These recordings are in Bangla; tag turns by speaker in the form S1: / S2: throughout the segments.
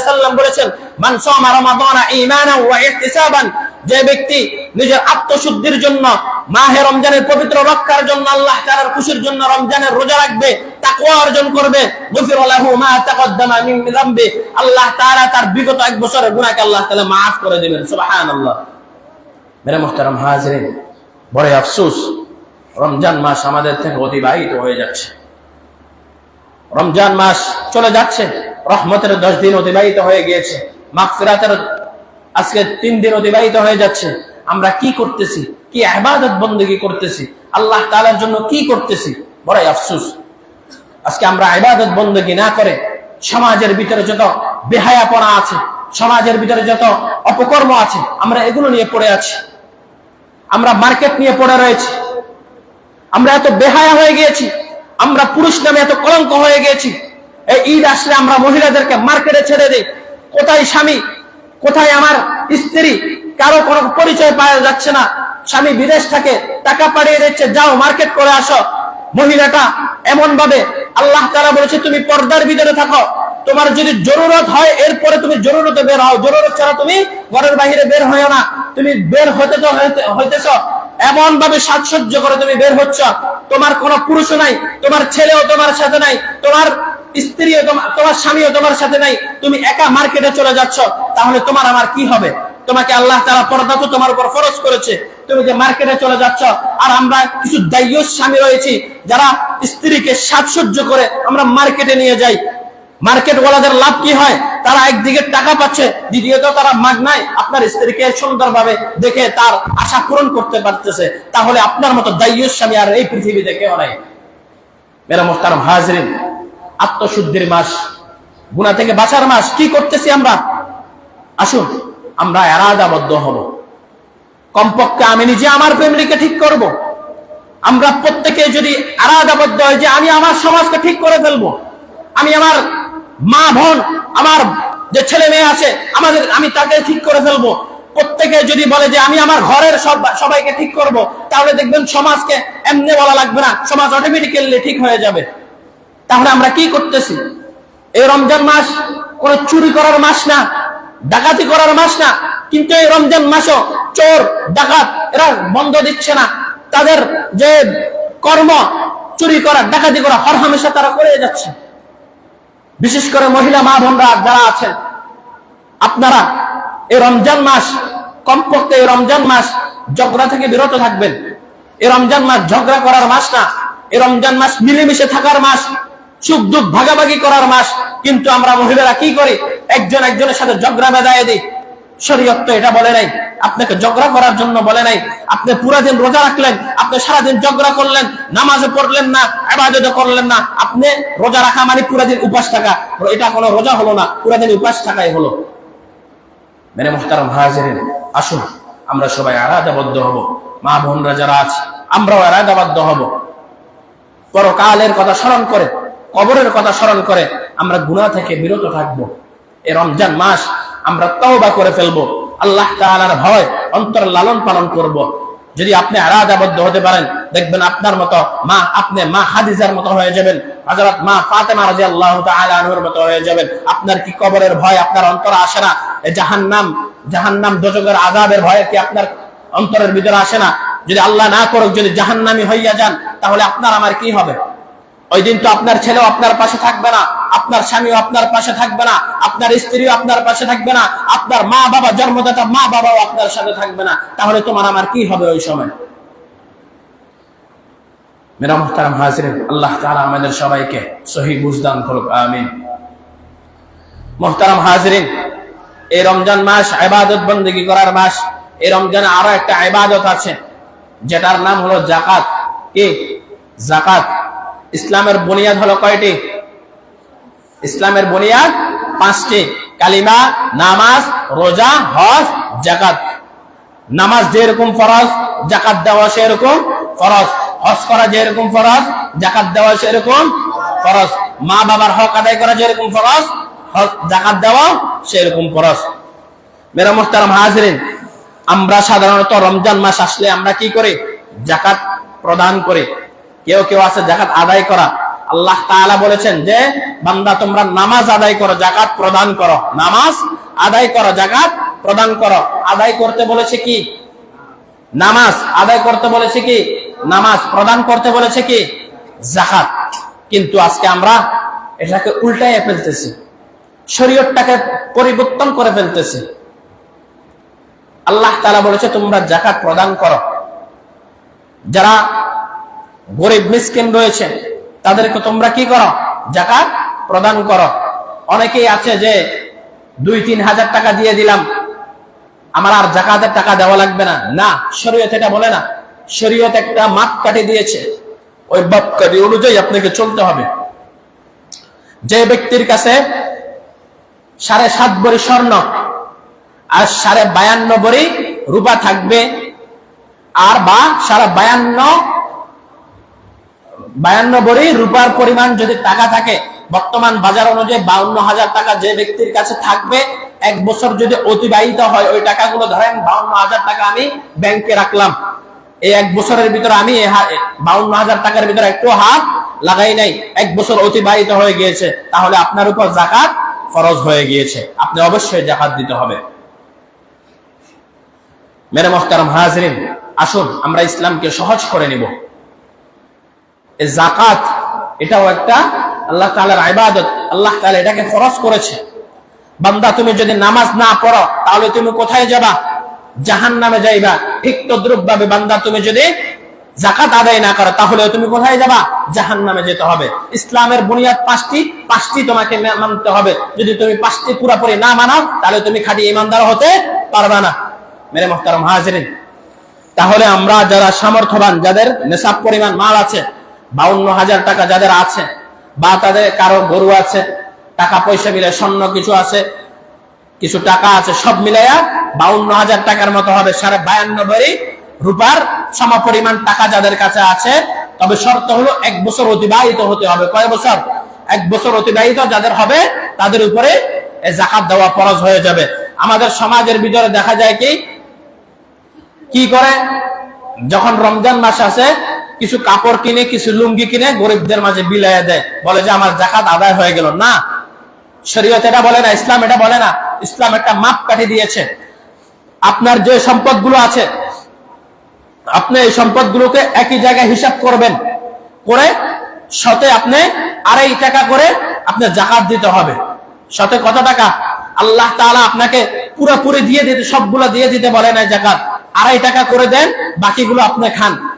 S1: সাল্লাম বলেছেন, মান সামা রমাদানা ঈমানান ওয়া ইহতিসাবান যে ব্যক্তি নিজের আত্মশুদ্ধির জন্য মাহে রমজানের পবিত্র রক্ষার জন্য আল্লাহ তাআলার খুশির জন্য রমজানের রোজা রাখবে, তাকওয়া অর্জন করবে, গুফির লাহু মা তাকদ্দামা মিন যামবি। আল্লাহ তাআলা তার বিগত এক বছরের গুনাহকে আল্লাহ তাআলা maaf করে দিবেন, সুবহানাল্লাহ। মেরে মুহতারাম বড় আফসোস, রমজান মাস আমাদের থেকে অতিবাহিত হয়ে যাচ্ছে। রমজান মাস চলে যাচ্ছে। রহমতের দশ দিন অতিবাহিত হয়ে গিয়েছে। মাগফিরাতের আজকে তিন দিন অতিবাহিত হয়ে যাচ্ছে। আমরা কি করতেছি? কি আবাদত বন্দী করতেছি? আল্লাহ তাআলার জন্য কি করতেছি? বড়ই আফসোস। আজকে আমরা ইবাদত বন্দী না করে সমাজের ভিতরে যত বেহায়াপনা আছে, সমাজের ভিতরে যত অপকর্ম আছে, আমরা এগুলো নিয়ে পড়ে আছি। আমরা মার্কেট নিয়ে পড়ে রয়েছি। আমরা এত বেহায়া হয়ে গিয়েছি। আমরা পুরুষ নামে এত কলঙ্ক হয়ে গিয়েছি। এই ঈদ আসলে আমরা মহিলাদেরকে মার্কেটে ছেড়ে দিই। কোথায় স্বামী, কোথায় আমার স্ত্রী, কারও কোনো পরিচয় পাওয়া যাচ্ছে না। স্বামী বিদেশ থাকে, টাকা পাঠিয়ে দিচ্ছে, যাও মার্কেট করে আসো। মহিলাটা এমন ভাবে আল্লাহ তারা বলেছে, তুমি পর্দার ভিতরে থাকো। তোমার যদি জরুরত হয়, এরপরে তুমি জরুরতে বের হও। জরুরত ছাড়া তুমি ঘরের বাইরে বের হইও না। তুমি বের হতে তো হইতে- হইতেছ। এমন ভাবে সাজসজ্জ করে তুমি বের হচ্ছ। তোমার কোনো পুরুষও নাই, তোমার ছেলেও তোমার সাথে নাই। তোমার স্ত্রীও তোমার স্বামীও তোমার সাথে নাই, তুমি একা মার্কেটে চলে যাচ্ছ, তাহলে তোমার আমার কি হবে? তোমাকে আল্লাহ তারা পর্দা তো তোমার উপর ফরজ করেছে। তুমি যে মার্কেটে চলে যাচ্ছ, আর আমরা কিছু দায়ীয় স্বামী রয়েছি, যারা স্ত্রীকে সাজসজ্জ করে আমরা মার্কেটে নিয়ে যাই। মার্কেট ওয়ালাদের লাভ কি হয়? তারা একদিকে টাকা পাচ্ছে, দ্বিতীয়ত তারা মাগনায় আপনার স্ত্রীকে সুন্দরভাবে দেখে তার আশা পূরণ করতে পারতেছে। তাহলে আপনার মতো দায়ীয় স্বামী আর এই পৃথিবীতে কেউ নাই। মেরা মোহতারম হাজরিন আত্মশুদ্ধির মাস গুণা থেকে বাঁচার মাস, কি করতেছি আমরা? আসুন, আমরা এরাদাবদ্ধ হব। কমপক্ষে আমি নিজে আমার ফ্যামিলিকে ঠিক করব। আমরা প্রত্যেকে যদি আরাদাবদ্ধ হয় যে আমি আমার সমাজকে ঠিক করে ফেলব, আমি আমার মা বোন, আমার যে ছেলে মেয়ে আছে, আমাদের, আমি তাকে ঠিক করে ফেলব। প্রত্যেকে যদি বলে যে আমি আমার ঘরের সব- সবাইকে ঠিক করব, তাহলে দেখবেন সমাজকে এমনি বলা লাগবে না, সমাজ অটোমেটিক্যালি ঠিক হয়ে যাবে। তাহলে আমরা কি করতেছি? এই রমজান মাস কোন চুরি করার মাস না, ডাকাতি করার মাস না, কিন্তু এই রমজান মাসও চোর, ডাকাত, এরা বন্ধ দিচ্ছে না। তাদের যে কর্ম চুরি করা, ডাকাতি করা, হর হামেশা তারা করে যাচ্ছে। বিশেষ করে মহিলা মা বোনরা যারা আছেন আপনারা এই রমজান মাস, কমপক্ষে এই রমজান মাস ঝগড়া থেকে বিরত থাকবেন। এই রমজান মাস ঝগড়া করার মাস না, এই রমজান মাস মিলেমিশে থাকার মাস সুখ দুঃখ ভাগাভাগি করার মাস। কিন্তু আমরা মহিলারা কি করি? একজন একজনের সাথে ঝগড়া বেদায় দিই। শরীয়ত তো এটা বলে নাই। আপনাকে ঝগড়া করার জন্য বলে নাই। আপনি পুরা দিন রোজা রাখলেন, আপনি সারাদিন ঝগড়া করলেন নামাজে পড়লেন না আবাদত করলেন না। আপনি রোজা রাখা মানে পুরা দিন উপাস থাকা। এটা কোনো রোজা হলো না পুরা দিন উপাস থাকাই হলো। মেরে মুহতারাম হাজিরিন, আসুন, আমরা সবাই আরাদাবদ্ধ হব। মা বোনরা যারা আছে, আমরাও আরাদাবদ্ধ হব। পরকালের কথা স্মরণ করে কবরের কথা স্মরণ করে আমরা গুনাহ থেকে বিরত থাকব। এই রমজান মাস আমরা তওবা করে ফেলব। আল্লাহ তাআলার ভয় অন্তর লালন পালন করব। যদি আপনি আরাদাবদ্ধ হতে পারেন, দেখবেন আপনার মতো মা আপনি মা হাদিজার মতো হয়ে যাবেন, হযরত মা ফাতেমা রাদিয়াল্লাহু তাআলা আনহার মতো হয়ে যাবেন। আপনার কি কবরের ভয় আপনার অন্তরে আসে না? এই জাহান্নাম জাহান্নাম দোজখের আযাবের ভয় কি আপনার অন্তরের ভিতরে আসে না? যদি আল্লাহ না করুক, যদি জাহান্নামী হইয়া যান, তাহলে আপনার আমার কি হবে? ওই দিন তো আপনার ছেলেও আপনার পাশে থাকবে না, আপনার স্বামীও আপনার পাশে থাকবে না, আপনার স্ত্রীও আপনার পাশে থাকবে না, আপনার মা বাবা, জন্মদাতা মা বাবাও আপনার সাথে থাকবে না। তাহলে তোমার আমার কি হবে ওই সময়? জাকাত। ইসলামের বুনিয়াদ হলো কয়টি? ইসলামের বুনিয়াদ পাঁচটি। কালিমা, নামাজ, রোজা, হজ জাকাত নামাজ যেরকম ফরজ জাকাত দেওয়া সেরকম ফরজ। হজ করা যেরকম ফরজ জাকাত দেওয়া সেরকম ফরজ। মা বাবার হক আদায় করা যেরকম ফরজ, হজ জাকাত দেওয়া সেরকম ফরজ। মেরা মোহতারাম হাজরিন, আমরা সাধারণত রমজান মাস আসলে আমরা কি করি? জাকাত প্রদান করি। কেউ কেউ আছে জাকাত আদায় করা। আল্লাহ তাআলা বলেছেন যে, বান্দা তোমরা নামাজ আদায় করো জাকাত প্রদান করো। নামাজ আদায় করো জাকাত প্রদান করো। আদায় করতে বলেছে কি? নামাজ আদায় করতে বলেছে কি? নামাজ প্রদান করতে বলেছে কি? জাকাত কিন্তু আজকে আমরা এটাকে উল্টাইয়ে ফেলতেছি। শরীয়তটাকে পরিবর্তন করে ফেলতেছি। আল্লাহ তাআলা বলেছে, তোমরা জাকাত প্রদান করো। যারা গরিব মিসকিন রয়েছে, তাদেরকে তোমরা কি করো? জাকাত প্রদান করো। অনেকেই আছে যে দুই, তিন হাজার টাকা দিয়ে দিলাম, আমার আর জাকাতের টাকা দেওয়া লাগবে না। না, শরীয়ত এটা বলে না। শরীয়ত একটা মাপ কাটি দিয়েছে। ওই মাপ কাটি অনুযায়ী আপনাকে চলতে হবে। যে ব্যক্তির কাছে সাড়ে সাত বড়ি স্বর্ণ আর সাড়ে বায়ান্ন বড়ি রূপা থাকবে, আর বা সাড়ে বায়ান্ন বায়ান্ন বড়ি রূপার পরিমাণ যদি টাকা থাকে, বর্তমান বাজার অনুযায়ী বাউন্ন হাজার টাকা যে ব্যক্তির কাছে থাকবে, এক বছর যদি অতিবাহিত হয়, ওই টাকাগুলো ধরেন বাউন্ন হাজার টাকা আমি ব্যাংকে রাখলাম। এই এক বছরের ভিতরে আমি বাউন্ন হাজার টাকার ভিতরে একটু হাত লাগাই নাই, এক বছর অতিবাহিত হয়ে গিয়েছে, তাহলে আপনার উপর জাকাত ফরজ হয়ে গিয়েছে। আপনি অবশ্যই জাকাত দিতে হবে। মেরে মহতারম হাজরিন, আসুন, আমরা ইসলামকে সহজ করে নিব। জাকাত এটাও একটা আল্লাহ তাআলার ইবাদত। আল্লাহ তাআলা এটাকে ফরজ করেছে। বান্দা, তুমি যদি নামাজ না পড়ো, তাহলে তুমি কোথায় যাবা? জাহান নামে যাইবা। ঠিক তদ্রুপ ভাবে বান্দা, তুমি যদি জাকাত আদায় না করো তাহলে তুমি কোথায় যাবা? জাহান নামে যেতে হবে। ইসলামের বুনিয়াদ পাঁচটি পাঁচটি তোমাকে মানতে হবে। যদি তুমি পাঁচটি পুরাপুরি না মানাও, তাহলে তুমি খাঁটি ইমানদার হতে পারবা না। মেরে মোহতারম হাজরিন। তাহলে আমরা যারা সামর্থ্যবান, যাদের নেশাব পরিমাণ মাল আছে বাউন্ন হাজার টাকা যাদের আছে বা তাদের কারও গরু আছে টাকা পয়সা মিলে স্বর্ণ কিছু আছে, কিছু টাকা আছে, সব মিলাইয়া বাউন্ন হাজার টাকার মতো হবে সাড়ে বায়ান্ন রূপার সম পরিমাণ টাকা যাদের কাছে আছে। তবে শর্ত হলো এক বছর অতিবাহিত হতে হবে। কয় বছর? এক বছর অতিবাহিত যাদের হবে, তাদের উপরে জাকাত দেওয়া ফরজ হয়ে যাবে। আমাদের সমাজের ভিতরে দেখা যায় কি? কি করে? যখন রমজান মাস আসে কিছু কাপড় কিনে, কিছু লুঙ্গি কিনে গরিবদের মাঝে বিলাইয়া দেয়। বলে যে আমার জাকাত আদায় হয়ে গেল। না, শরীয়ত এটা বলে না, ইসলাম এটা বলে না। ইসলাম একটা মাপ কাটি দিয়েছে। আপনার যে সম্পদগুলো আছে, আপনি এই সম্পদগুলোকে একই জায়গায় হিসাব করবেন। করে শতে আপনি আড়াই টাকা করে আপনি জাকাত দিতে হবে। শতে কত টাকা? আল্লাহ তাআলা আপনাকে পুরোপুরি দিয়ে দিতে, সবগুলো দিয়ে দিতে বলে না জাকাত। আড়াই টাকা করে দেন, বাকিগুলো আপনি খান।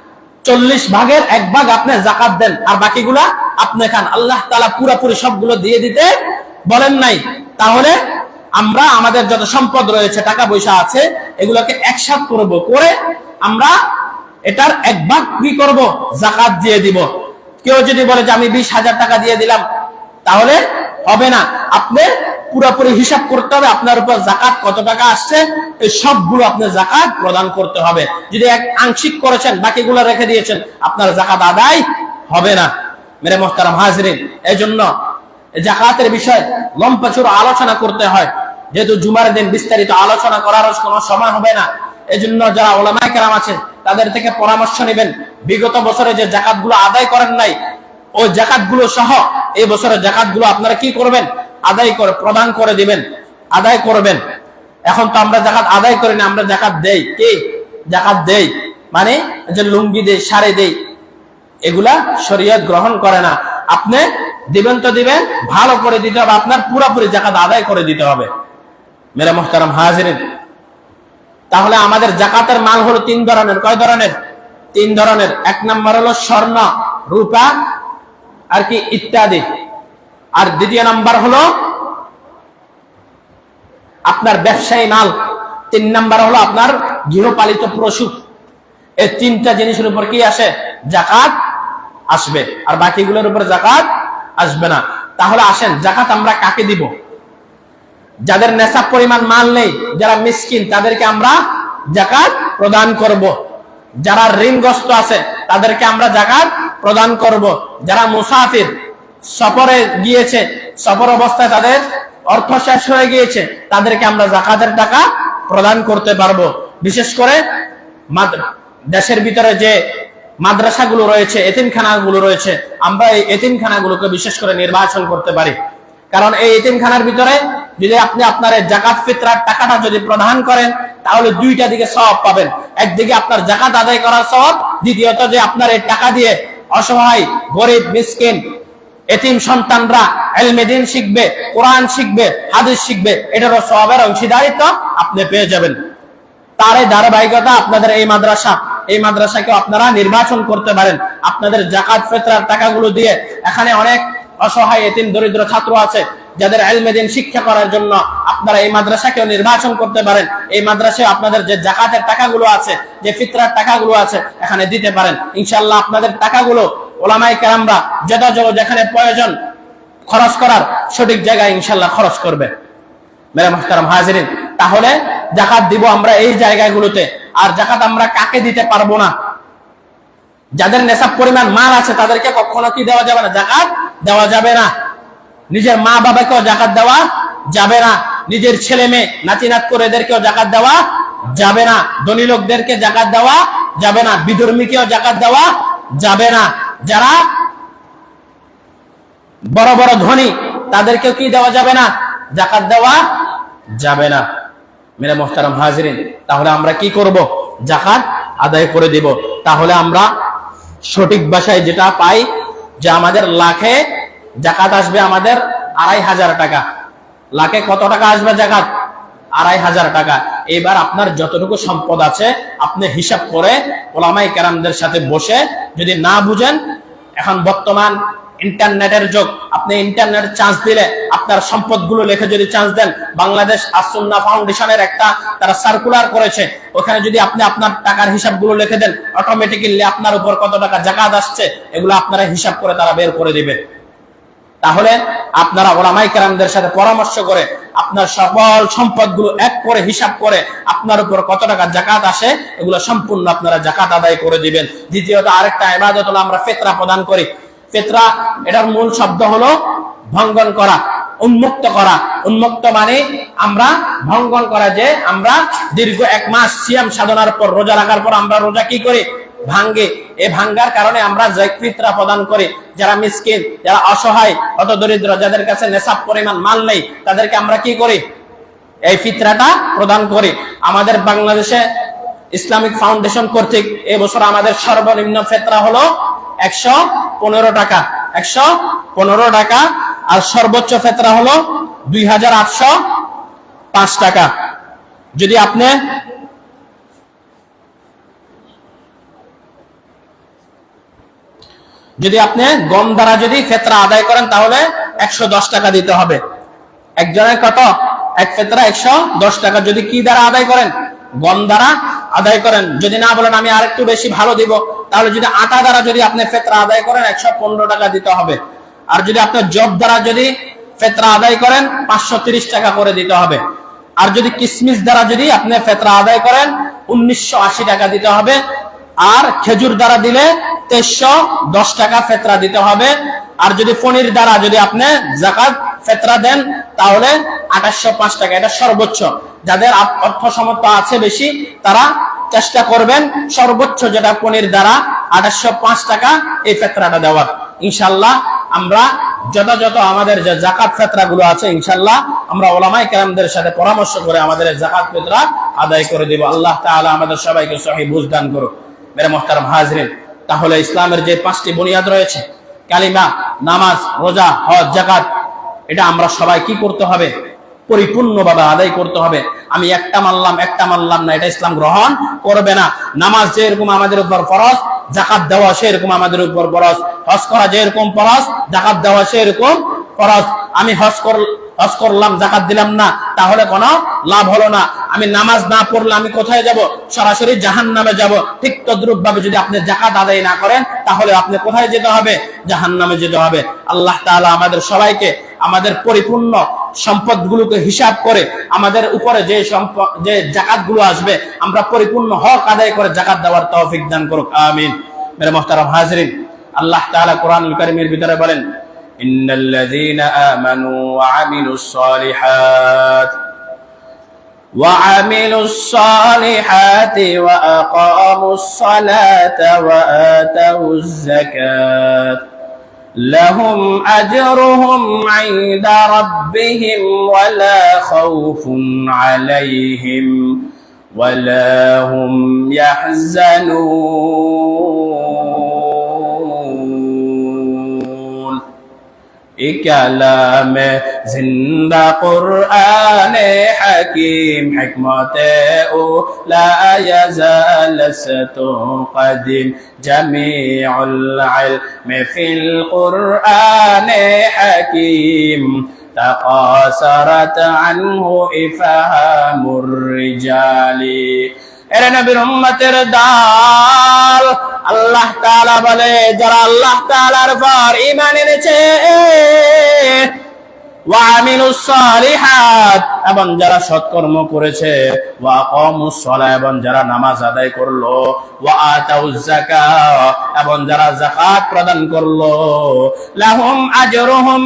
S1: চল্লিশ ভাগের এক ভাগ আপনি জাকাত দেন, আর বাকিগুলা আপনি খান। আল্লাহ তালা পুরোপুরি সবগুলো দিয়ে দিতে বলেন নাই। তাহলে আমরা, আমাদের যত সম্পদ রয়েছে, টাকা পয়সা আছে, এগুলোকে একসাথ করব। করে আমরা এটার এক ভাগ কি করব? জাকাত দিয়ে দিব। কেউ যদি বলে যে আমি বিশ হাজার টাকা দিয়ে দিলাম, তাহলে হবে না। আপনি পুরোপুরি হিসাব করতে হবে, আপনার উপর জাকাত কত টাকা আসছে, এই সবগুলো আপনি জাকাত প্রদান করতে হবে। যদি এক আংশিক করেছেন, বাকিগুলো রেখে দিয়েছেন, আপনার জাকাত আদায় হবে না। মেরে মোহতারাম হাজরিন এই জন্য জাকাতের বিষয়ে লম্পাচুর আলোচনা করতে হয়। যেহেতু জুমার দিন বিস্তারিত আলোচনা করার কোনো সময় হবে না, এজন্য যারা ওলামাই কেরাম আছে, তাদের থেকে পরামর্শ নেবেন। বিগত বছরে যে জাকাত আদায় করেন নাই ওই জাকাতগুলো সহ এই বছরের জাকাতগুলো আপনারা কি করবেন? আদায় করে, প্রদান করে দিবেন। আদায় করবেন। এখন তো আমরা জাকাত আদায় করি না, আমরা জাকাত দেই। কি? জাকাত দেই। মানে যে লুঙ্গি দেই সারে দেই, এগুলা শরীয়ত গ্রহণ করে না। আপনি দিবেন তো দিবেন, ভালো করে দিতে হবে, আপনার পুরোপুরি জাকাত আদায় করে দিতে হবে। মেরা মোহতারাম হাজির তাহলে আমাদের জাকাতের মাল হলো তিন ধরনের। কয় ধরনের? তিন ধরনের। এক নম্বর হলো স্বর্ণ, রূপা আর কি ইত্যাদি। আর দ্বিতীয় নাম্বার হলো, আপনার ব্যবসায়ী মাল। তিন নাম্বার হলো আপনার গৃহপালিত পশু। এই তিনটা জিনিসের উপর কি আসে? জাকাত আসবে। আর বাকিগুলোর উপর জাকাত আসবে না। তাহলে আসেন, জাকাত আমরা কাকে দিব? যাদের নেশাব পরিমাণ মাল নেই, যারা মিসকিন, তাদেরকে আমরা জাকাত প্রদান করব। যারা ঋণগ্রস্ত আছে, তাদেরকে আমরা জাকাত প্রদান করব। যারা মুসাফির, সফরে গিয়েছে, সফর অবস্থায় তাদের অর্থ শেষ হয়ে গিয়েছে, তাদেরকে আমরা জাকাতের টাকা প্রদান করতে পারব। বিশেষ করে দেশের ভিতরে যে মাদ্রাসাগুলো রয়েছে, এতিমখানাগুলো রয়েছে, আমরা এই এতিমখানাগুলোকে বিশেষ করে নির্বাচন করতে পারি। কারণ এই এতিমখানার ভিতরে যদি আপনি আপনার জাকাত ফিতরার টাকাটা যদি প্রদান করেন, তাহলে দুইটা দিকে সব পাবেন। একদিকে আপনার জাকাত আদায় করার সব দ্বিতীয়ত যে আপনার এই টাকা দিয়ে অসহায়, গরিব, মিসকিন, এতিম সন্তানরা এলমেদিন শিখবে, কোরআন শিখবে, হাদিস শিখবে, এটারও সবের অংশীদারিত্ব আপনি পেয়ে যাবেন। তার ধারাবাহিকতা আপনাদের এই মাদ্রাসা, এই মাদ্রাসাকে আপনারা নির্বাচন করতে পারেন। আপনাদের জাকাত, ফেতরার টাকাগুলো দিয়ে এখানে অনেক অসহায়, এতিম, দরিদ্র ছাত্র আছে যাদের এলমেদিন শিক্ষা করার জন্য আপনারা এই মাদ্রাসাকেও নির্বাচন করতে পারেন, এই মাদ্রাসায় আপনাদের যে জাকাতের টাকাগুলো আছে, যে ফিতরার টাকাগুলো আছে, এখানে দিতে পারেন। ইনশাল্লাহ আপনাদের টাকাগুলো ওলামাই কেরামরা যথাযথ যেখানে প্রয়োজন খরচ করার সঠিক জায়গায় ইনশাল্লাহ খরচ করবে। মেরা মুহতারাম হাজিরিন, তাহলে জাকাত দিব আমরা এই জায়গাগুলোতে, আর জাকাত আমরা কাকে দিতে পারব না? যাদের নেশাব পরিমাণ মাল আছে, তাদেরকে কখনো কি দেওয়া যাবে না? জাকাত দেওয়া যাবে না। নিজের মা বাবাকেও জাকাত দেওয়া যাবে না। নিজের ছেলে মেয়ে নাতিনাত করে এদেরকেও জাকাত দেওয়া যাবে না। ধনী লোকদেরকে জাকাত দেওয়া যাবে না। বিধর্মীকেও জাকাত দেওয়া যাবে না। যারা বড় বড় ধনী, তাদেরকেও কি দেওয়া যাবে না? জাকাত দেওয়া যাবে না। মেরে মোহতারাম হাজরিন, তাহলে আমরা কি করব? জাকাত আদায় করে দিব। তাহলে আমরা সঠিক ভাষায় যেটা পাই যে আমাদের লাখে জাকাত আসবে আমাদের আড়াই হাজার টাকা। লাখে কত টাকা আসবে জাকাত? আড়াই হাজার টাকা। এবার আপনার যতটুকু সম্পদ আছে, আপনি হিসাব করে ওলামাই কেরামদের সাথে বসে যদি না বুঝেন, এখন বর্তমান ইন্টারনেটের যুগ, আপনি ইন্টারনেট চান্স দিলে আপনার সম্পদগুলো লিখে যদি চান্স দেন, বাংলাদেশ আসুন্না ফাউন্ডেশনের একটা তারা সার্কুলার করেছে। ওখানে যদি আপনি আপনার টাকার হিসাবগুলো লিখে দেন অটোমেটিক্যালি আপনার উপর কত টাকা জাকাত আসছে, এগুলো আপনারা হিসাব করে তারা বের করে দিবে। তাহলে আপনারা ওলামাই কেরামদের সাথে পরামর্শ করে আপনার সকল সম্পদগুলো এক করে হিসাব করে আপনার উপর কত টাকা জাকাত আসে, এগুলো সম্পূর্ণ আপনারা জাকাত আদায় করে দিবেন। দ্বিতীয়ত আরেকটা ইবাদত হলো আমরা ফেতরা প্রদান করি। ফেতরা, এটার মূল শব্দ হলো ভঙ্গন করা, উন্মুক্ত করা। উন্মুক্ত মানে আমরা ভঙ্গন করা যে আমরা দীর্ঘ এক মাস সিয়াম সাধনার পর রোজা রাখার পর আমরা রোজা কি করি? ভাঙ্গে। এ ভাঙ্গার কারণে আমরা ফিতরা প্রদান করি। যারা মিসকিন, যারা অসহায়, অত দরিদ্র, যাদের কাছে নেশাব পরিমাণ মাল নেই, তাদেরকে আমরা কি করি? এই ফিতরাটা প্রদান করি। আমাদের বাংলাদেশে ইসলামিক ফাউন্ডেশন কর্তৃক এবছর আমাদের সর্বনিম্ন ফেতরা হলো একশো পনেরো টাকা। একশো পনেরো টাকা। আর সর্বোচ্চ ফেতরা হলো দুই হাজার আটশো পাঁচ টাকা। যদি আপনি যদি আপনি গম দ্বারা যদি ফেতরা আদায় করেন, তাহলে একশো দশ টাকা দিতে হবে। একজনের কত? এক ফেতরা একশো দশ টাকা। যদি কি দ্বারা আদায় করেন? গম দ্বারা আদায় করেন। যদি না বলেন, আমি আরেকটু বেশি ভালো দিব, তাহলে যদি আটা দ্বারা যদি আপনি ফেতরা আদায় করেন, একশো পনেরো টাকা দিতে হবে। আর যদি আপনার জব দ্বারা যদি ফেতরা আদায় করেন, পাঁচশো টাকা করে দিতে হবে। আর যদি কিসমিস দ্বারা যদি আপনি ফেতরা আদায় করেন, উনিশশো আশি টাকা দিতে হবে। আর খেজুর দ্বারা দিলে তেইশশো দশ টাকা ফেতরা দিতে হবে। আর যদি ফনির দ্বারা যদি আপনি জাকাত ফেতরা দেন, তাহলে আঠাশশো পাঁচ টাকা, এটা সর্বোচ্চ। যাদের অর্থ সমর্থ আছে বেশি, তারা চেষ্টা করবেন সর্বোচ্চ যেটা পনির দ্বারা আঠাশশো পাঁচ টাকা এই ফেতরাটা দেওয়ার। ইনশাল্লাহ আমরা যথাযথ আমাদের যে জাকাত ফেতরা গুলো আছে, ইনশাল্লাহ আমরা ওলামাই কেরামদের সাথে পরামর্শ করে আমাদের জাকাত ফেতরা আদায় করে দিব। আল্লাহ তাআলা আমাদের সবাইকে সহি বুঝদান করুক। মেরে মোহতারাম হাজরিন। তাহলে ইসলামের যে পাঁচটি বুনিয়াদ রয়েছে, কালিমা, নামাজ, রোজা, হজ জাকাত এটা আমরা সবাই কি করতে হবে? পরিপূর্ণভাবে আদায় করতে হবে। আমি একটা মানলাম একটা মানলাম না, এটা ইসলাম গ্রহণ করবে না। নামাজ যেরকম আমাদের উপর ফরজ জাকাত দেওয়া সেরকম আমাদের উপর ফরজ। হজ করা যেরকম ফরজ জাকাত দেওয়া সেরকম ফরজ। আমি হজ কর হজ করলাম, জাকাত দিলাম না, তাহলে কোনো লাভ হলো না। আমি নামাজ না পড়লে আমি কোথায় যাব? সরাসরি জাহান নামে যাব। ঠিক তদ্রুপ ভাবে যদি আপনি জাকাত আদায় না করেন, তাহলে আপনি কোথায় যেতে হবে? জাহান নামে যেতে হবে। আল্লাহ তাআলা আমাদের সবাইকে আমাদের পরিপূর্ণ সম্পদগুলোকে হিসাব করে আমাদের উপরে যে সম্পদ, যে জাকাতগুলো আসবে, আমরা পরিপূর্ণ হক আদায় করে জাকাত দেওয়ার তৌফিক দান করুক। আমিন। মেরে মোহতারাম হাজরিন। আল্লাহ তাআলা কোরআনুল কারীমের ভিতরে বলেন إن الذين آمنوا وعملوا الصالحات وعملوا الصالحات وأقاموا الصلاة وآتوا الزكاة لهم أجرهم عند ربهم ولا خوف عليهم ولا هم يحزنون. كلام زندہ قرآن حكيم حكمته لا يزال قديم جميع العلم في القرآن حكيم. تقاصرت عنه إفهام الرجال. এর নবীর উম্মতের দল। আল্লাহ তাআলা বলে যারা আল্লাহ তাআলার পর ঈমান এনেছে এবং যারা সৎকর্ম করেছে এবং যারা নামাজ আদায় করল এবং যারা যাকাত প্রদান করল, লাহুম আজরুহুম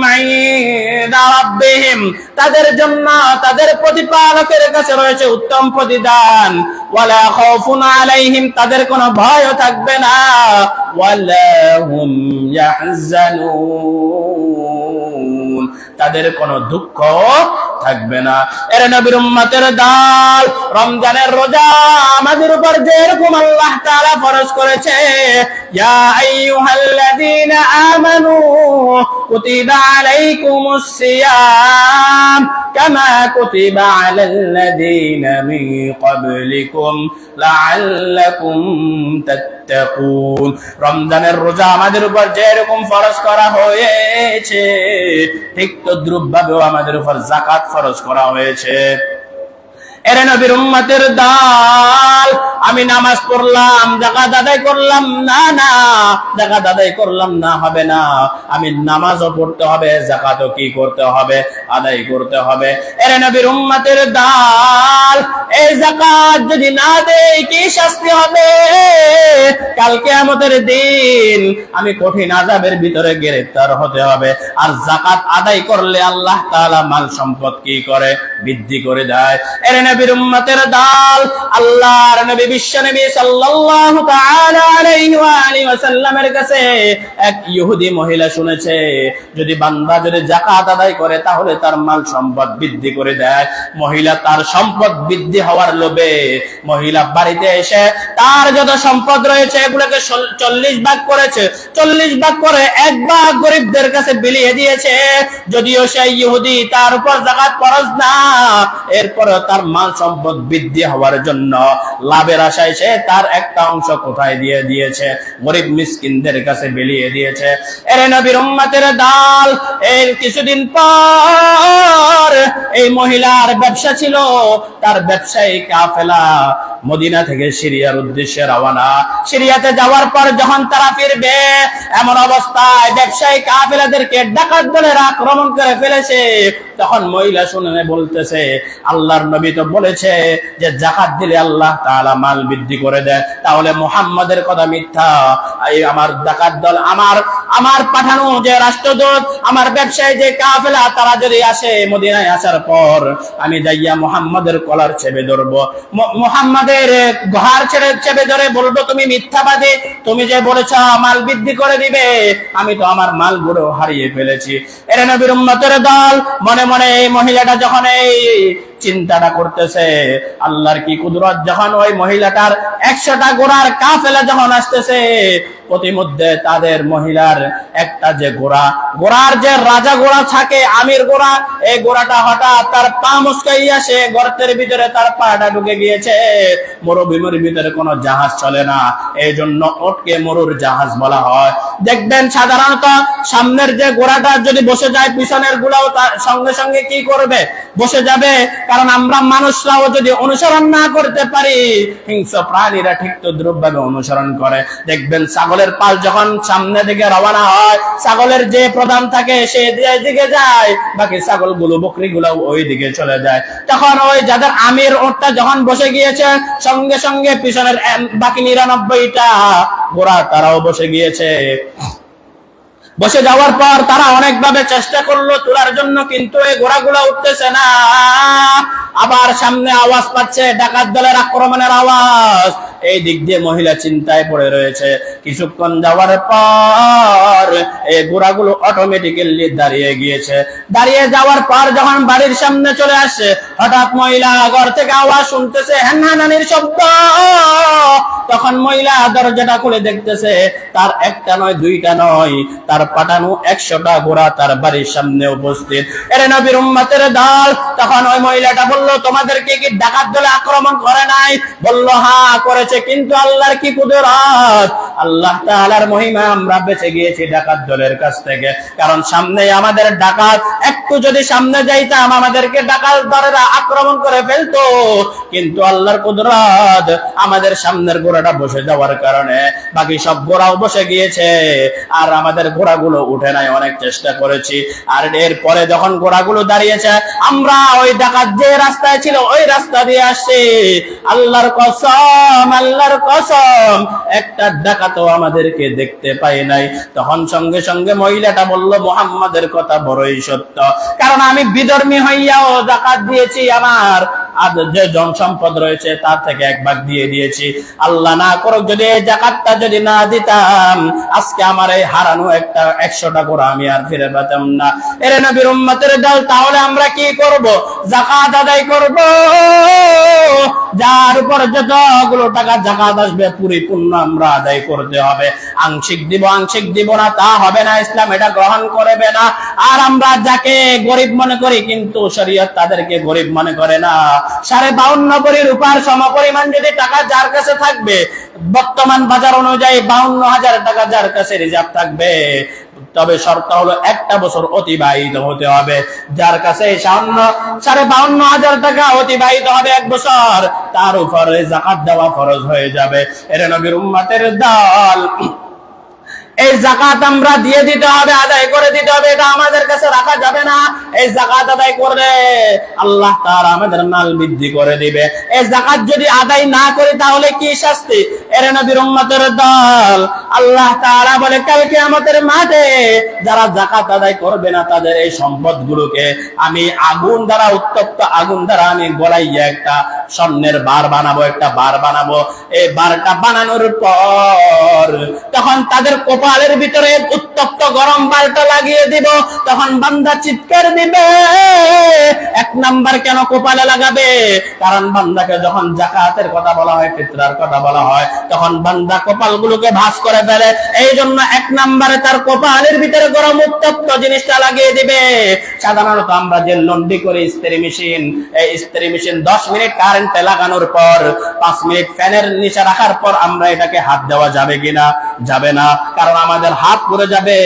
S1: তাদের জন্য তাদের প্রতিপালকের কাছে রয়েছে উত্তম প্রতিদান। ওয়ালা খাউফুন আলাইহিম, তাদের কোনো ভয়ও থাকবে না। ওয়ালা হুম তাদের কোনো দুঃখ থাকবে না। এর নবীর উম্মতের দাল রমজানের রোজা আমাদের উপর যেরকম আল্লাহ তাআলা ফরজ করেছে, ইয়া আইয়ুহাল্লাযীনা আমানু কুতিবা আলাইকুমুস সিয়াম কামা কুতিবা আলাল্লাযীনা মিন ক্বাবলিকুম লাআল্লাকুম রমজানের রোজা আমাদের উপর যেরকম ফরজ করা হয়েছে, ঠিক তদ্রুপ ভাবেও আমাদের উপর জাকাত ফরজ করা হয়েছে। এর নবীর উম্মতের দাল। আমি নামাজ পড়লাম করলাম, না না করলাম, না, হবে না। আমি নামাজও পড়তে হবে কি করতে হবে, আদায় করতে হবে। নবীর উম্মতের দাল, এই জাকাত যদি না দেই কি শাস্তি হবে? কালকে আমাদের দিন আমি কঠিন আজাবের ভিতরে গ্রেফতার হতে হবে। আর জাকাত আদায় করলে আল্লাহ তাআলা মাল সম্পদ কি করে? বৃদ্ধি করে দেয়। এর নবীর উম্মতের দাল, আল্লাহর নবী, বিশ্ব নবী সাল্লাল্লাহু তাআলা আলাইহি ওয়া আলিহি ওয়াসাল্লামের কাছে এক ইহুদি মহিলা শুনেছে, যদি বান্দা যদি যাকাত আদায় করে তাহলে তার মাল সম্পদ বৃদ্ধি করে দেয়। মহিলা তার সম্পদ বৃদ্ধি হওয়ার লোভে মহিলা বাড়িতে এসে তার যত সম্পদ রয়েছে এগুলোকে চল্লিশ ভাগ করেছে। চল্লিশ ভাগ করে এক ভাগ গরিবদের কাছে বিলিয়ে দিয়েছে, যদিও সেই ইহুদি তার উপর জাকাত খরচ না এরপরে তার মাল সম্পদ বৃদ্ধি হওয়ার জন্য লাভের আশায় সে তার একটা অংশ কোথায় দিয়ে দিয়েছে? গরিব মিসকিনদের কাছে বিলিয়ে দিয়েছে। এর নবীর উম্মতের দাল, এর কিছুদিন পর এই মহিলার ব্যবসা ছিল। তার ব্যবসায়ী কাফেলা মদিনা থেকে সিরিয়ার উদ্দেশ্যে রওনা। সিরিয়াতে যাওয়ার পর যখন তারা ফিরবে, এমন অবস্থায় ব্যবসায়ী কাফেলাদেরকে ডাকাত দলের আক্রমণ করে ফেলেছে। তখন মহিলা শুনে বলতেছে, আল্লাহর নবী তো বলেছে যে জাকাত দিলে আল্লাহ তাআলা মাল বৃদ্ধি করে দেয়। তাহলে মুহাম্মাদের কথা মিথ্যা। এই আমার জাকাত দল আমার আমার পাঠানো যে রাষ্ট্রদূত, আমার ব্যবসায়ী যে কাফেলা, তারা যদি আসে মদিনায় আসার পর, আমি যাইয়া মোহাম্মদের কলার চেপে ধরবো। মুহাম্মাদের ঘর ছেড়ে, চেপে ধরে বলব, তুমি মিথ্যাবাদী, তুমি যে বলেছ মাল বৃদ্ধি করে দিবে, আমি তো আমার মালগুলো হারিয়ে ফেলেছি। এর নবীর উম্মতের দল, মনে মনে এই মহিলাটা যখন এই চিন্তাটা করতেছে, আল্লাহর কি কুদরত? যখন ওই মহিলাটার একশোটা গোড়ার কাফেলা যখন আসতেছে, প্রতিমধ্যে তাদের মহিলার একটা যে গোড়া, গোড়ার যে রাজা গোড়া থাকে, আমির গোড়া, এই গোড়াটা হঠাৎ তার পা মুসকাই আসে গর্তের ভিতরে তার পাটা ঢুকে গিয়েছে। মরুভূমির ভিতরে কোনো জাহাজ চলে না এই জন্য ওটকে মরুর জাহাজ বলা হয়। দেখবেন সাধারণত সামনের যে গোড়াটা যদি বসে যায়, পিছনের গুলাও তার সঙ্গে সঙ্গে কি করবে? বসে যাবে। কারণ আমরা মানুষরাও যদি অনুসরণ না করতে পারি, হিংস্র প্রাণীরা ঠিক তো দ্রব্যভাবে অনুসরণ করে। দেখবেন ছাগলের পাল যখন সামনে দিকে রওনা হয়, ছাগলের যে প্রধান থাকে, সে দিকে যায়, বাকি ছাগলগুলো বকরি গুলো ওই দিকে চলে যায়। তখন ওই যাদের আমির ওটটা যখন বসে গিয়েছে, সঙ্গে সঙ্গে পিছনের বাকি নিরানব্বইটা গোড়া তারাও বসে গিয়েছে। বসে যাওয়ার পর তারা অনেকভাবে চেষ্টা করল তোলার জন্য, কিন্তু এই ঘোড়াগুলা উঠতেছে না। আবার সামনে আওয়াজ পাচ্ছে ডাকাত দলের আক্রমণের আওয়াজ। এই দিক দিয়ে মহিলা চিন্তায় পড়ে রয়েছে। কিছুক্ষণ যাওয়ার পর এই ঘোড়াগুলো অটোমেটিক্যালি দাঁড়িয়ে গিয়েছে। দাঁড়িয়ে যাওয়ার পর যখন বাড়ির সামনে চলে আসে, হঠাৎ মহিলা ঘর থেকে আওয়াজ শুনতেছে হ্যান্নানির শব্দ। তখন মহিলা দরজাটা খুলে দেখতেছে, তার একটা নয়, দুইটা নয়। তার পাঠানো একশোটা ঘোড়া তার বাড়ির সামনে উপস্থিত। এরে নবীর উম্মতের দল, তখন ওই মহিলাটা বলল, তোমাদেরকে কি ডাকাত দলে আক্রমণ করে নাই? বলল হ্যাঁ করেছে। কিন্তু আল্লাহর কি কুদরত? আল্লাহ তাআলার মহিমা আমরা বেঁচে গিয়েছি ডাকাত দলের কাছ থেকে। কারণ সামনে আমাদের ডাকাত, একটু যদি সামনে যাইতাম, আমাদেরকে ডাকাত দলেরা আক্রমণ করে ফেলতো। কিন্তু আল্লাহর কুদরত আমাদের সামনের ঘোড়াটা বসে যাওয়ার কারণে বাকি সব ঘোড়াও বসে গিয়েছে। আর আমাদের ঘোড়াগুলো উঠে নাই, অনেক চেষ্টা করেছি। আর এরপরে যখন ঘোড়াগুলো দাঁড়িয়েছে, আমরা ওই ডাকাত যে রাস্তায় ছিল, ওই রাস্তা দিয়ে আসছি। আল্লাহর কসম আল্লাহর কসম, একটা ডাকাতও আমাদেরকে দেখতে পাই নাই। তখন সঙ্গে সঙ্গে মহিলাটা বলল, মোহাম্মদের কথা বড়ই সত্য। কারণ আমি বিধর্মী হইয়াও ডাকাত দিয়েছি আমার যে জন সম্পদ রয়েছে তার থেকে এক ভাগ দিয়ে দিয়েছি। আল্লাহ না করুক যদি এই জাকাতটা যদি না দিতাম, আজকে আমার এই হারানো একটা একশোটা করে আমি আর ফিরে পেতাম না। এরে নবীর উম্মতের দল, তাহলে আমরা কি করব? জাকাত আদায় করব? যার উপর যতগুলো টাকা জাকাত আসবে, পরিপূর্ণ আমরা আদায় করতে হবে। আংশিক দিব আংশিক দিব না, তা হবে না। ইসলাম এটা গ্রহণ করবে না। আর আমরা যাকে গরিব মনে করি, কিন্তু শরীয়ত তাদেরকে গরিব মনে করে না। সাড়ে বাউন্ন কোটি রূপার সমপরিমাণ যদি টাকা যার কাছে থাকবে, বর্তমান বাজার অনুযায়ী বাউন্ন হাজার টাকা যার কাছে রিজার্ভ থাকবে। তবে শর্ত হলো একটা বছর অতিবাহিত হতে হবে। যার কাছে সাড়ে বাউন্ন হাজার টাকা অতিবাহিত হবে এক বছর, তার উপরে জাকাত দেওয়া ফরজ হয়ে যাবে। এর নবীর উম্মাতের দল এই জাকাত আমরা দিয়ে দিতে হবে, আদায় করে দিতে হবে, এটা আমাদের কাছে রাখা যাবে না। এই জাকাত আদায় করলে আল্লাহ তাআলা আমাদের মাল বৃদ্ধি করে দিবে। এই জাকাত যদি আদায় না করি তাহলে কি শাস্তি? এর নবীর উম্মতের দল। আল্লাহ তাআলা বলে, কাল কিয়ামতের মাঠে যারা জাকাত আদায় করবে না তাদের এই সম্পদ গুলোকে আমি আগুন দ্বারা, উত্তপ্ত আগুন দ্বারা আমি গলাইয়া একটা স্বর্ণের বার বানাবো, একটা বার বানাবো। এই বারটা বানানোর পর তখন তাদের কপালের ভিতরে উত্তপ্ত গরম বালটা লাগিয়ে দিব। তখন বান্দা চিৎকার দিবে, এক নাম্বার কেন কপালে লাগাবে? কারণ বান্দাকে যখন জাকাতের কথা বলা হয়, ফিতরার কথা বলা হয়, তখন বান্দা কপালগুলোকে ভাস করে ফেলে। এই জন্য এক নাম্বারে তার কপালের ভিতরে গরম উত্তপ্ত জিনিসটা লাগিয়ে দিবে। সাধারণত আমরা যে লন্ডি করি ইস্ত্রি মেশিন, এই ইস্ত্রি মেশিন দশ মিনিট কারেন্টে লাগানোর পর, পাঁচ মিনিট ফ্যানের নিচে রাখার পর আমরা এটাকে হাত দেওয়া যাবে কিনা? যাবে না। কারণ আমাদের হাত পড়ে যাবে।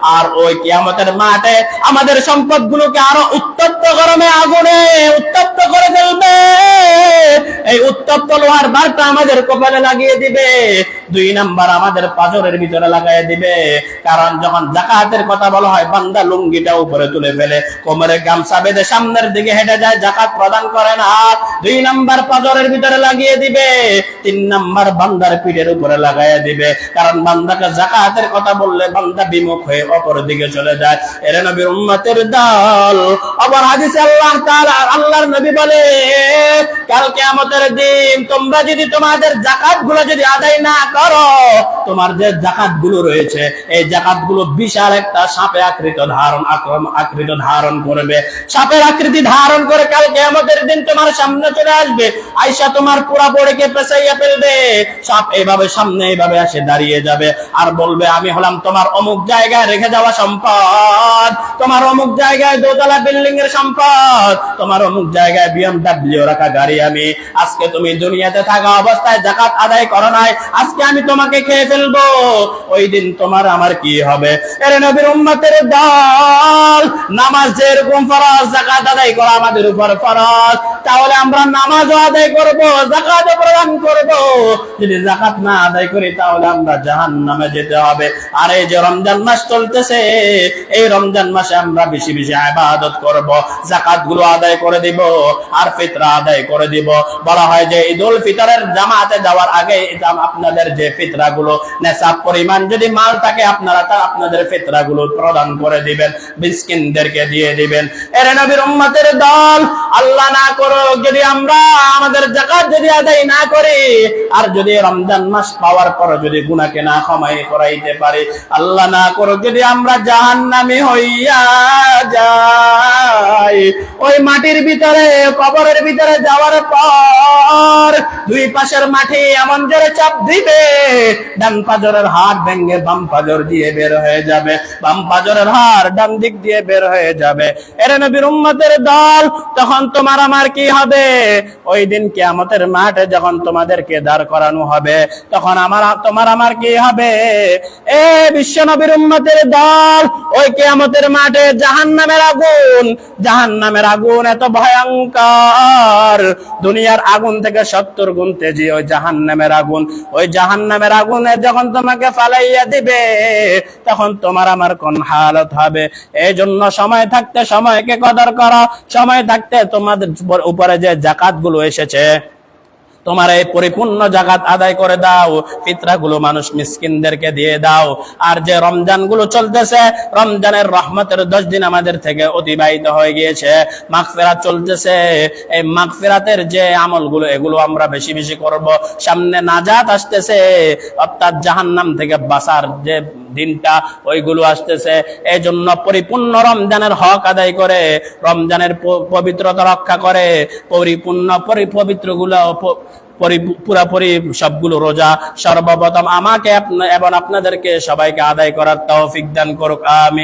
S1: আর ওই কিয়ামতের মাঠে আমাদের সম্পদ গুলোকে আরও উত্তপ্ত গরমে আগুনে উত্তপ্ত করে ফেলবে। এই উত্তপ্ত লোহার বারটা আমাদের কপালে লাগিয়ে দিবে। দুই নাম্বার আমাদের পাজরের ভিতরে লাগাই দিবে। কারণ যখন জাকাতের কথা বলা হয়, বান্দা লুঙ্গিটা উপরে তুলে ফেলে। কোমরে গামছা বেঁধে সামনের দিকে হেঁটে যায়, জাকাত প্রদান করে না। দুই নাম্বার পাজরের ভিতরে লাগিয়ে দিবে। তিন নাম্বার বান্দার পিঠের উপরে লাগাইয়া দিবে। কারণ বান্দাকে জাকাতের কথা বললে বান্দা বিমুখ হয়ে অপর দিকে চলে যায়। এর নবীর উম্মতের দল। আবার হাদিসে আল্লাহ তাআলা আল্লাহর নবী বলে, কাল কিয়ামতের দিন তোমরা যদি তোমাদের জাকাতগুলো যদি আদায় না করো, তোমার যে জাকাতগুলো রয়েছে, এই জাকাতগুলো বিশাল একটা সাপে আকৃত ধারণ, আক্রম, আকৃত ধারণ করবে। সাপের আকৃতি ধারণ করে কাল কিয়ামতের দিন তোমার সামনে চলে আসবে। আয়সা তোমার পুরা বড়িকে পেছাইয়া ফেলবে। সাপ এইভাবে সামনে এইভাবে আসে দাঁড়িয়ে যাবে। আর বলবে আমি হলাম তোমার অমুক জায়গায় রেখে যাওয়া সম্পদ। তোমার অমুক জায়গায় দোতলা বিল্ডিং এর সম্পদ। তোমার অমুক জায়গায় বিএমডাব্লিউ রাখা গাড়ি আমি। আজকে তুমি দুনিয়াতে থাকা অবস্থায় জাকাত আদায় করো নাই, আজকে আমি তোমাকে খেয়ে ফেলব। ওই দিন তোমার আমার কি হবে? এর নবীর উম্মতের দল, নামাজ যেরকম ফরজ, জাকাত আদায় করা আমাদের উপর ফরজ। তাহলে আমরা নামাজও আদায় করব, জাকাতও প্রদান করব। যদি জাকাত না আদায় করি, তাহলে আমরা জাহান নামে যেতে হবে আর এই যে রমজান মাস চলতেছে, এই রমজান মাসে আমরা বেশি বেশি আবাদত করব জাকাতগুলো আদায় করে দিব আর ফিতরা আদায় করে দিব। বলা হয় যে ঈদুল ফিতরের জামাতে যাওয়ার আগে আপনাদের যে ফিতরাগুলো, নেশাব পরিমাণ যদি মাল থাকে আপনারা তা আপনাদের ফিতরাগুলো প্রদান করে দিবেন, মিসকিনদেরকে দিয়ে দিবেন। এর নবীর উম্মতের দল, আল্লাহ না করো যদি আমরা আমাদের জাকাত যদি আদায় না করি, আর যদি রমজান মাস পাওয়ার পর যদি গুনাহকে না ক্ষমাই করাইতে পারি। আল্লাহ না করো যদি আমরা জাহান্নামী হইয়া যাই, ওই মাটির ভিতরে, কবরের ভিতরে যাওয়ার পর দুই পাশের মাটি এমন জোরে চাপ দিবে, ডান পাজরের হাড় ভেঙে বাম পাজর দিয়ে বের হয়ে যাবে, বাম পাজরের হাড় ডান দিক দিয়ে বের হয়ে যাবে। এর নবীর উম্মতের দল, তখন তোমার আমার কি হবে? ওই দিন কিয়ামতের মাঠে যখন তোমাদেরকে দাঁড় করানো হবে, তখন আমার, তোমার আমার কি হবে? এ বিশ্ব নবীর উম্মতের দল, ওই কিয়ামতের মাঠে জাহান্নামের আগুন জাহান্নামের আগুন এত ভয়ঙ্কর। দুনিয়ার আগুন থেকে সত্তর গুণ তেজি ওই জাহান্নামের আগুন। ওই জাহান্নামের আগুনে যখন তোমাকে ফালাইয়া দিবে, তখন তোমার আমার কোন হালত হবে? এই জন্য সময় থাকতে সময়কে কদর করো। সময় থাকতে তোমাদের উপরে যে জাকাতগুলো এসেছে তোমার এই পরিপূর্ণ জাগাত আদায় করে দাও। ফিতরা গুলো মানুষ মিসকিনদেরকে দিয়ে দাও। আর যে রমজানগুলো চলতেছে, রমজানের রহমতের দশ দিন আমাদের থেকে অতিবাহিত হয়ে গিয়েছে। মাগফিরাত চলতেছে। এই মাগফিরাতের যে আমলগুলো, এগুলো আমরা বেশি বেশি করব। সামনে নাজাত আসতেছে। অর্থাৎ জাহান্নাম থেকে বাঁচার যে দিনটা, ওইগুলো আসতেছে। এই জন্য পরিপূর্ণ রমজানের হক আদায় করে, রমজানের পবিত্রতা রক্ষা করে, পরিপূর্ণ পবিত্রগুলো পুরাপুরি সবগুলো রোজা সর্বপ্রথম আমাকে এবং আপনাদেরকে সবাইকে আদায় করার তৌফিক দান করুক আমি